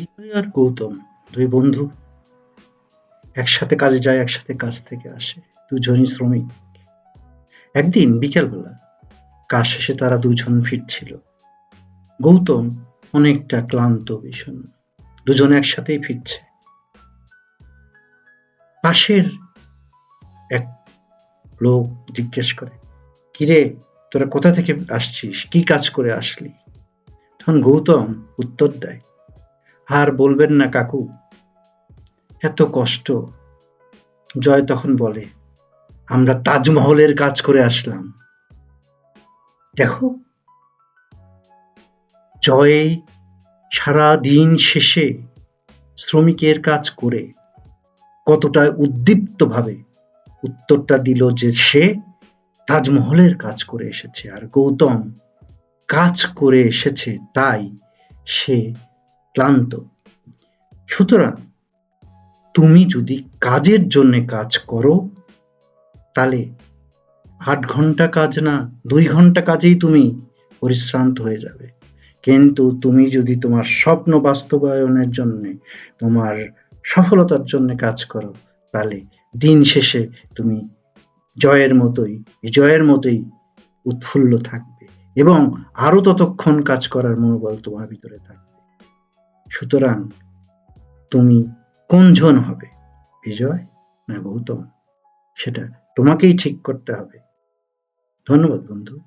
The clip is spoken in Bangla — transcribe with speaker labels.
Speaker 1: বিজয় আর গৌতম, দুই বন্ধু, একসাথে কাজে যায়, একসাথে কাজ থেকে আসে, দুজনই শ্রমিক। একদিন বিকেলবেলা, কাজ শেষে তারা দুজন ফিরছিল। গৌতম অনেকটা ক্লান্ত, বিষণ্ণ, দুজন একসাথেই ফিরছে। পাশের এক লোক জিজ্ঞেস করে, কিরে, তোরা কোথা থেকে আসছিস? কি কাজ করে আসলি? তখন গৌতম উত্তর দেয় আর বলবেন না কাকু। এত কষ্ট। জয় তখন বলে, আমরা তাজমহলের কাজ করে আসলাম। দেখো, জয় সারা দিন শেষে শ্রমিকের কাজ করে কতটা উদ্দীপ্ত ভাবে উত্তরটা দিল যে সে তাজমহলের কাজ করে এসেছে। আর গৌতম কাজ করে এসেছে, তাই সে ক্লান্ত। সুতরাং তুমি যদি কাজের জন্য কাজ করো, তাহলে আট ঘণ্টা কাজ না, দুই ঘণ্টা কাজেই তুমি পরিশ্রান্ত হয়ে যাবে। কিন্তু তুমি যদি তোমার স্বপ্ন বাস্তবায়নের জন্য, তোমার সফলতার জন্য কাজ করো, তাহলে দিন শেষে তুমি জয়ের মতোই, বিজয়ের মতোই উৎফুল্ল থাকবে এবং আরও ততক্ষণ কাজ করার মনোবল তোমার ভিতরে থাকবে। সুতরাং তুমি কোনজন হবে বিজয় না গৌতম? সেটা তোমাকেই ঠিক করতে হবে। ধন্যবাদ বন্ধু।